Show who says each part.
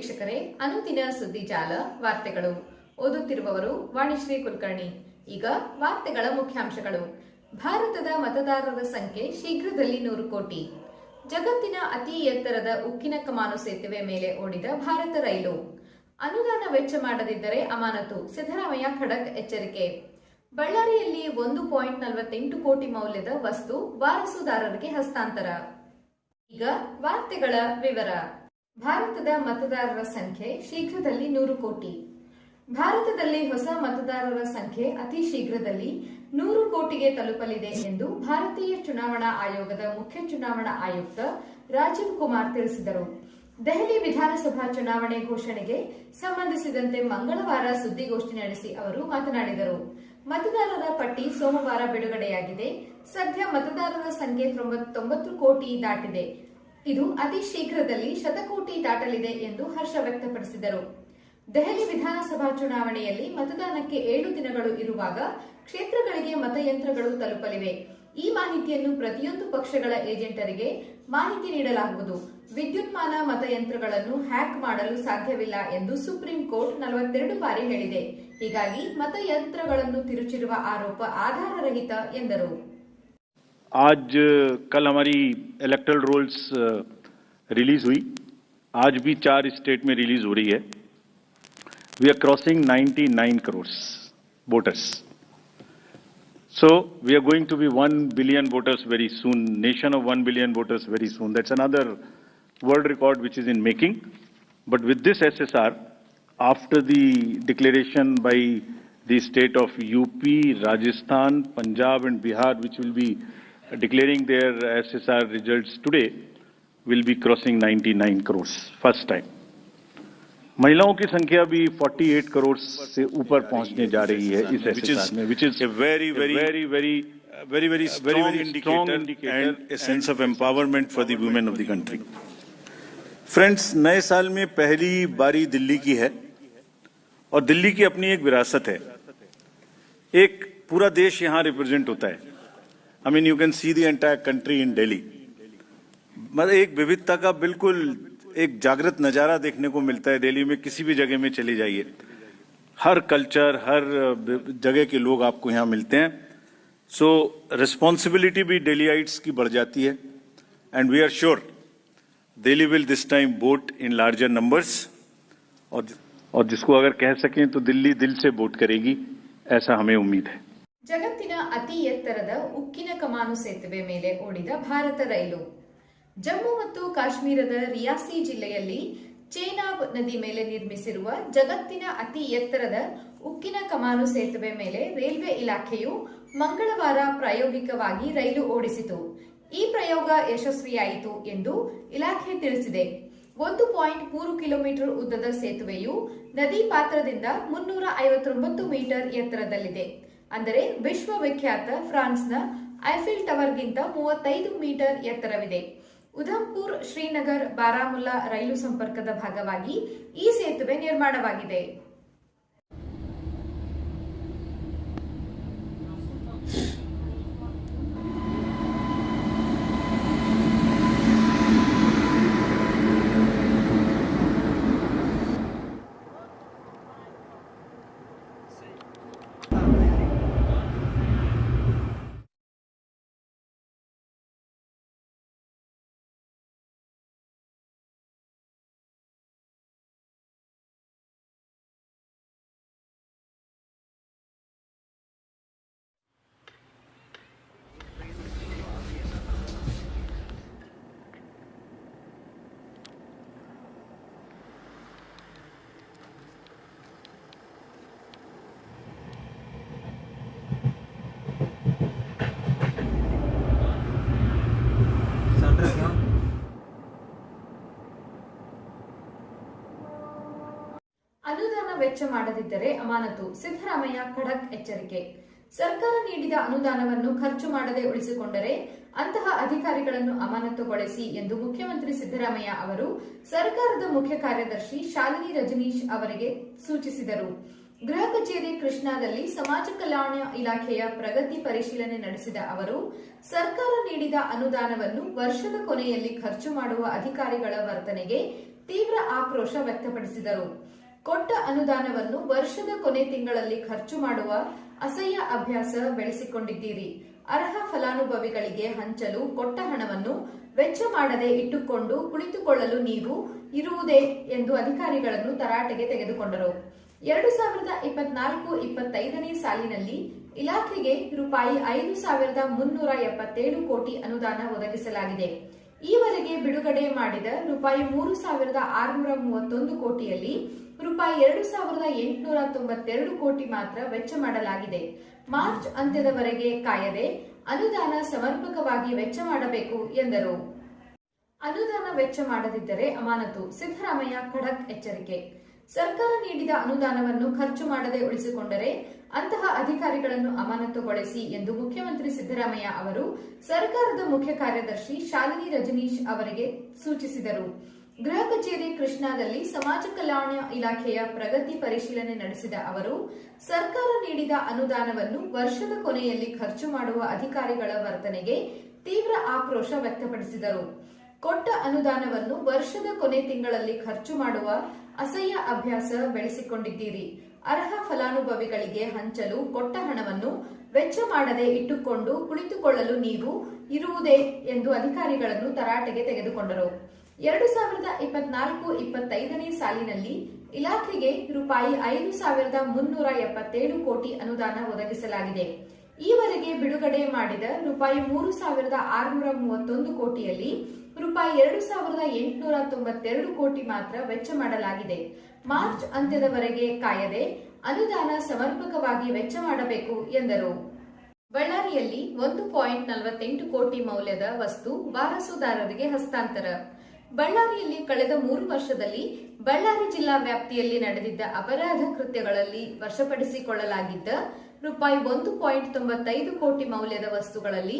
Speaker 1: ವೀಕ್ಷಕರೇ, ಅನುದಿನ ಸುದ್ದಿ ಜಾಲ, ವಾರ್ತೆಗಳು. ಓದುತ್ತಿರುವವರು ವಾಣಿಶ್ರೀ ಕುಲಕರ್ಣಿ. ಈಗ ವಾರ್ತೆಗಳ ಮುಖ್ಯಾಂಶಗಳು. ಭಾರತದ ಮತದಾರರ ಸಂಖ್ಯೆ ಶೀಘ್ರದಲ್ಲಿ ನೂರು ಕೋಟಿ. ಜಗತ್ತಿನ ಅತಿ ಎತ್ತರದ ಉಕ್ಕಿನ ಕಮಾನು ಸೇತುವೆ ಮೇಲೆ ಓಡಿದ ಭಾರತ ರೈಲು. ಅನುದಾನ ವೆಚ್ಚ ಮಾಡದಿದ್ದರೆ ಅಮಾನತು. ಸಿದ್ದರಾಮಯ್ಯ ಖಡಕ್ ಎಚ್ಚರಿಕೆ. ಬಳ್ಳಾರಿಯಲ್ಲಿ ಒಂದು ಪಾಯಿಂಟ್ ನಲವತ್ತೆಂಟು ಕೋಟಿ ಮೌಲ್ಯದ ವಸ್ತು ವಾರಸುದಾರರಿಗೆ ಹಸ್ತಾಂತರ. ಈಗ ವಾರ್ತೆಗಳ ವಿವರ. ಭಾರತದ ಮತದಾರರ ಸಂಖ್ಯೆ ಶೀಘ್ರದಲ್ಲಿ ನೂರು ಕೋಟಿ. ಭಾರತದಲ್ಲಿ ಹೊಸ ಮತದಾರರ ಸಂಖ್ಯೆ ಅತಿ ಶೀಘ್ರದಲ್ಲಿ ನೂರು ಕೋಟಿಗೆ ತಲುಪಲಿದೆ ಎಂದು ಭಾರತೀಯ ಚುನಾವಣಾ ಆಯೋಗದ ಮುಖ್ಯ ಚುನಾವಣಾ ಆಯುಕ್ತ ರಾಜೀವ್ ಕುಮಾರ್ ತಿಳಿಸಿದರು. ದೆಹಲಿ ವಿಧಾನಸಭಾ ಚುನಾವಣೆ ಘೋಷಣೆಗೆ ಸಂಬಂಧಿಸಿದಂತೆ ಮಂಗಳವಾರ ಸುದ್ದಿಗೋಷ್ಠಿ ನಡೆಸಿ ಅವರು ಮಾತನಾಡಿದರು. ಮತದಾರರ ಪಟ್ಟಿ ಸೋಮವಾರ ಬಿಡುಗಡೆಯಾಗಿದೆ. ಸದ್ಯ ಮತದಾರರ ಸಂಖ್ಯೆ ತೊಂಬತ್ತು ಕೋಟಿ ದಾಟಿದೆ. ಇದು ಅತಿ ಶೀಘ್ರದಲ್ಲಿ ಶತಕೋಟಿ ದಾಟಲಿದೆ ಎಂದು ಹರ್ಷ ವ್ಯಕ್ತಪಡಿಸಿದರು. ದೆಹಲಿ ವಿಧಾನಸಭಾ ಚುನಾವಣೆಯಲ್ಲಿ ಮತದಾನಕ್ಕೆ ಏಳು ದಿನಗಳು ಇರುವಾಗ ಕ್ಷೇತ್ರಗಳಿಗೆ ಮತಯಂತ್ರಗಳು ತಲುಪಲಿವೆ. ಈ ಮಾಹಿತಿಯನ್ನು ಪ್ರತಿಯೊಂದು ಪಕ್ಷಗಳ ಏಜೆಂಟರಿಗೆ ಮಾಹಿತಿ ನೀಡಲಾಗುವುದು. ವಿದ್ಯುನ್ಮಾನ ಮತಯಂತ್ರಗಳನ್ನು ಹ್ಯಾಕ್ ಮಾಡಲು ಸಾಧ್ಯವಿಲ್ಲ ಎಂದು ಸುಪ್ರೀಂ ಕೋರ್ಟ್ ನಲವತ್ತೆರಡು ಬಾರಿ ಹೇಳಿದೆ. ಹೀಗಾಗಿ ಮತಯಂತ್ರಗಳನ್ನು ತಿರುಚಿರುವ ಆರೋಪ ಆಧಾರರಹಿತ ಎಂದರು.
Speaker 2: आज, कल हमारी इलेक्ट्रल रोल्स रिलीज़ हुई। आज भी चार स्टेट में रिलीज़ हो रही है। We are crossing 99 crore voters so we are going to be one billion voters very soon nation of one billion voters very soon that's another world record which is in making but with this S S R after the declaration by the state of UP Rajasthan Punjab and Bihar which will be declaring their SSR results today will be crossing 99 crores first time. महिलाओं की संख्या भी 48 करोड़ से ऊपर पहुँचने जा रही है इस which is
Speaker 3: very very very very
Speaker 2: very
Speaker 3: very
Speaker 2: very very
Speaker 3: indicator and a sense of empowerment for women of the country friends नए साल में पहली बारी दिल्ली की है और दिल्ली की अपनी एक विरासत है। एक पूरा देश यहाँ रिप्रेजेंट होता है। I mean you can see the entire country in Delhi मतलब एक विविधता का बिल्कुल एक जागृत नज़ारा देखने को मिलता है दिल्ली में, किसी भी जगह में चले जाइए। हर कल्चर हर जगह के लोग आपको यहाँ मिलते हैं। सो रिस्पॉन्सिबिलिटी भी डेलीइट्स की बढ़ जाती है। And we are sure Delhi will this time vote in larger numbers और
Speaker 2: और जिसको अगर कह सकें तो दिल्ली दिल से वोट करेगी, ऐसा हमें उम्मीद है।
Speaker 1: ಜಗತ್ತಿನ ಅತಿ ಎತ್ತರದ ಉಕ್ಕಿನ ಕಮಾನು ಸೇತುವೆ ಮೇಲೆ ಓಡಿದ ಭಾರತ ರೈಲು. ಜಮ್ಮು ಮತ್ತು ಕಾಶ್ಮೀರದ ರಿಯಾಸಿ ಜಿಲ್ಲೆಯಲ್ಲಿ ಚೇನಾಬ್ ನದಿ ಮೇಲೆ ನಿರ್ಮಿಸಿರುವ ಜಗತ್ತಿನ ಅತಿ ಎತ್ತರದ ಉಕ್ಕಿನ ಕಮಾನು ಸೇತುವೆ ಮೇಲೆ ರೈಲ್ವೆ ಇಲಾಖೆಯು ಮಂಗಳವಾರ ಪ್ರಾಯೋಗಿಕವಾಗಿ ರೈಲು ಓಡಿಸಿತು. ಈ ಪ್ರಯೋಗ ಯಶಸ್ವಿಯಾಯಿತು ಎಂದು ಇಲಾಖೆ ತಿಳಿಸಿದೆ. ಒಂದು ಪಾಯಿಂಟ್ ಮೂರು ಕಿಲೋಮೀಟರ್ ಉದ್ದದ ಸೇತುವೆಯು ನದಿ ಪಾತ್ರದಿಂದ ಮುನ್ನೂರ ಐವತ್ತೊಂಬತ್ತು ಮೀಟರ್ ಎತ್ತರದಲ್ಲಿದೆ. ಅಂದರೆ ವಿಶ್ವವಿಖ್ಯಾತ ಫ್ರಾನ್ಸ್ನ ಐಫಿಲ್ ಟವರ್ಗಿಂತ ಮೂವತ್ತೈದು ಮೀಟರ್ ಎತ್ತರವಿದೆ. ಉಧಂಪುರ್ ಶ್ರೀನಗರ್ ಬಾರಾಮುಲ್ಲಾ ರೈಲು ಸಂಪರ್ಕದ ಭಾಗವಾಗಿ ಈ ಸೇತುವೆ ನಿರ್ಮಾಣವಾಗಿದೆ. ಅನುದಾನ ವೆಚ್ಚ ಮಾಡದಿದ್ದರೆ ಅಮಾನತು. ಸಿದ್ದರಾಮಯ್ಯ ಖಡಕ್ ಎಚ್ಚರಿಕೆ. ಸರ್ಕಾರ ನೀಡಿದ ಅನುದಾನವನ್ನು ಖರ್ಚು ಮಾಡದೆ ಉಳಿಸಿಕೊಂಡರೆ ಅಂತಹ ಅಧಿಕಾರಿಗಳನ್ನು ಅಮಾನತುಗೊಳಿಸಿ ಎಂದು ಮುಖ್ಯಮಂತ್ರಿ ಸಿದ್ದರಾಮಯ್ಯ ಅವರು ಸರ್ಕಾರದ ಮುಖ್ಯ ಕಾರ್ಯದರ್ಶಿ ಶಾಲಿನಿ ರಜನೀಶ್ ಅವರಿಗೆ ಸೂಚಿಸಿದರು. ಗೃಹ ಕಚೇರಿ ಕೃಷ್ಣಾದಲ್ಲಿ ಸಮಾಜ ಕಲ್ಯಾಣ ಇಲಾಖೆಯ ಪ್ರಗತಿ ಪರಿಶೀಲನೆ ನಡೆಸಿದ ಅವರು, ಸರ್ಕಾರ ನೀಡಿದ ಅನುದಾನವನ್ನು ವರ್ಷದ ಕೊನೆಯಲ್ಲಿ ಖರ್ಚು ಮಾಡುವ ಅಧಿಕಾರಿಗಳ ವರ್ತನೆಗೆ ತೀವ್ರ ಆಕ್ರೋಶ ವ್ಯಕ್ತಪಡಿಸಿದರು. ಕೊಟ್ಟ ಅನುದಾನವನ್ನು ವರ್ಷದ ಕೊನೆ ತಿಂಗಳಲ್ಲಿ ಖರ್ಚು ಮಾಡುವ ಅಸಹ್ಯ ಅಭ್ಯಾಸ ಬೆಳೆಸಿಕೊಂಡಿದ್ದೀರಿ. ಅರ್ಹ ಫಲಾನುಭವಿಗಳಿಗೆ ಹಂಚಲು ಕೊಟ್ಟ ಹಣವನ್ನು ವೆಚ್ಚ ಮಾಡದೆ ಇಟ್ಟುಕೊಂಡು ಕುಳಿತುಕೊಳ್ಳಲು ನೀವು ಇರುವುದೇ ಎಂದು ಅಧಿಕಾರಿಗಳನ್ನು ತರಾಟೆಗೆ ತೆಗೆದುಕೊಂಡರು. ಎರಡು ಸಾವಿರದ ಇಪ್ಪತ್ನಾಲ್ಕು ಇಪ್ಪತ್ತೈದನೇ ಸಾಲಿನಲ್ಲಿ ಇಲಾಖೆಗೆ ರೂಪಾಯಿ ಐದು ಸಾವಿರದ ಮುನ್ನೂರ ಎಪ್ಪತ್ತೇಳು ಕೋಟಿ ಅನುದಾನ ಒದಗಿಸಲಾಗಿದೆ. ಈವರೆಗೆ ಬಿಡುಗಡೆ ಮಾಡಿದ ರೂಪಾಯಿ ಮೂರು ಸಾವಿರದ ಆರುನೂರ ಮೂವತ್ತೊಂದು ಕೋಟಿಯಲ್ಲಿ ರೂಪಾಯಿ ಎರಡು ಸಾವಿರದ ಎಂಟುನೂರ ತೊಂಬತ್ತೆರಡು ಕೋಟಿ ಮಾತ್ರ ವೆಚ್ಚ ಮಾಡಲಾಗಿದೆ. ಮಾರ್ಚ್ ಅಂತ್ಯದವರೆಗೆ ಕಾಯದೆ ಅನುದಾನ ಸಮರ್ಪಕವಾಗಿ ವೆಚ್ಚ ಮಾಡಬೇಕು ಎಂದರು. ಅನುದಾನ ವೆಚ್ಚ ಮಾಡದಿದ್ದರೆ ಅಮಾನತು. ಸಿದ್ದರಾಮಯ್ಯ ಖಡಕ್ ಎಚ್ಚರಿಕೆ. ಸರ್ಕಾರ ನೀಡಿದ ಅನುದಾನವನ್ನು ಖರ್ಚು ಮಾಡದೆ ಉಳಿಸಿಕೊಂಡರೆ ಅಂತಹ ಅಧಿಕಾರಿಗಳನ್ನು ಅಮಾನತುಗೊಳಿಸಿ ಎಂದು ಮುಖ್ಯಮಂತ್ರಿ ಸಿದ್ದರಾಮಯ್ಯ ಅವರು ಸರ್ಕಾರದ ಮುಖ್ಯ ಕಾರ್ಯದರ್ಶಿ ಶಾಲಿನಿ ರಜನೀಶ್ ಅವರಿಗೆ ಸೂಚಿಸಿದರು. ಗೃಹ ಕಚೇರಿ ಕೃಷ್ಣಾದಲ್ಲಿ ಸಮಾಜ ಕಲ್ಯಾಣ ಇಲಾಖೆಯ ಪ್ರಗತಿ ಪರಿಶೀಲನೆ ನಡೆಸಿದ ಅವರು, ಸರ್ಕಾರ ನೀಡಿದ ಅನುದಾನವನ್ನು ವರ್ಷದ ಕೊನೆಯಲ್ಲಿ ಖರ್ಚು ಮಾಡುವ ಅಧಿಕಾರಿಗಳ ವರ್ತನೆಗೆ ತೀವ್ರ ಆಕ್ರೋಶ ವ್ಯಕ್ತಪಡಿಸಿದರು. ಕೊಟ್ಟ ಅನುದಾನವನ್ನು ವರ್ಷದ ಕೊನೆ ತಿಂಗಳಲ್ಲಿ ಖರ್ಚು ಮಾಡುವ ಅಸಹ್ಯ ಅಭ್ಯಾಸ ಬೆಳೆಸಿಕೊಂಡಿದ್ದೀರಿ. ಅರ್ಹ ಫಲಾನುಭವಿಗಳಿಗೆ ಹಂಚಲು ಕೊಟ್ಟ ಹಣವನ್ನು ವೆಚ್ಚ ಮಾಡದೆ ಇಟ್ಟುಕೊಂಡು ಕುಳಿತುಕೊಳ್ಳಲು ನೀವು ಇರುವುದೇ ಎಂದು ಅಧಿಕಾರಿಗಳನ್ನು ತರಾಟೆಗೆ ತೆಗೆದುಕೊಂಡರು. ಎರಡು ಸಾವಿರದ ಇಪ್ಪತ್ನಾಲ್ಕು ಇಪ್ಪತ್ತೈದನೇ ಸಾಲಿನಲ್ಲಿ ಇಲಾಖೆಗೆ ರೂಪಾಯಿ ಐದು ಸಾವಿರದ ಮುನ್ನೂರ ಎಪ್ಪತ್ತೇಳು ಕೋಟಿ ಅನುದಾನ ಒದಗಿಸಲಾಗಿದೆ. ಈವರೆಗೆ ಬಿಡುಗಡೆ ಮಾಡಿದ ರೂಪಾಯಿ ಮೂರು ಸಾವಿರದ ಆರುನೂರ ಮೂವತ್ತೊಂದು ಕೋಟಿಯಲ್ಲಿ ರೂಪಾಯಿ ಎರಡು ಸಾವಿರದ ಎಂಟುನೂರ ತೊಂಬತ್ತೆರಡು ಕೋಟಿ ಮಾತ್ರ ವೆಚ್ಚ ಮಾಡಲಾಗಿದೆ. ಮಾರ್ಚ್ ಅಂತ್ಯದವರೆಗೆ ಕಾಯದೆ ಅನುದಾನ ಸಮರ್ಪಕವಾಗಿ ವೆಚ್ಚ ಮಾಡಬೇಕು ಎಂದರು. ಬಳ್ಳಾರಿಯಲ್ಲಿ ಒಂದು ಪಾಯಿಂಟ್ ನಲವತ್ತೆಂಟು ಕೋಟಿ ಮೌಲ್ಯದ ವಸ್ತು ವಾರಸುದಾರರಿಗೆ ಹಸ್ತಾಂತರ. ಬಳ್ಳಾರಿಯಲ್ಲಿ ಕಳೆದ ಮೂರು ವರ್ಷದಲ್ಲಿ ಬಳ್ಳಾರಿ ಜಿಲ್ಲಾ ವ್ಯಾಪ್ತಿಯಲ್ಲಿ ನಡೆದಿದ್ದ ಅಪರಾಧ ಕೃತ್ಯಗಳಲ್ಲಿ ವಶಪಡಿಸಿಕೊಳ್ಳಲಾಗಿದ್ದ ರೂಪಾಯಿ ಒಂದು ಪಾಯಿಂಟ್ ತೊಂಬತ್ತೈದು ಕೋಟಿ ಮೌಲ್ಯದ ವಸ್ತುಗಳಲ್ಲಿ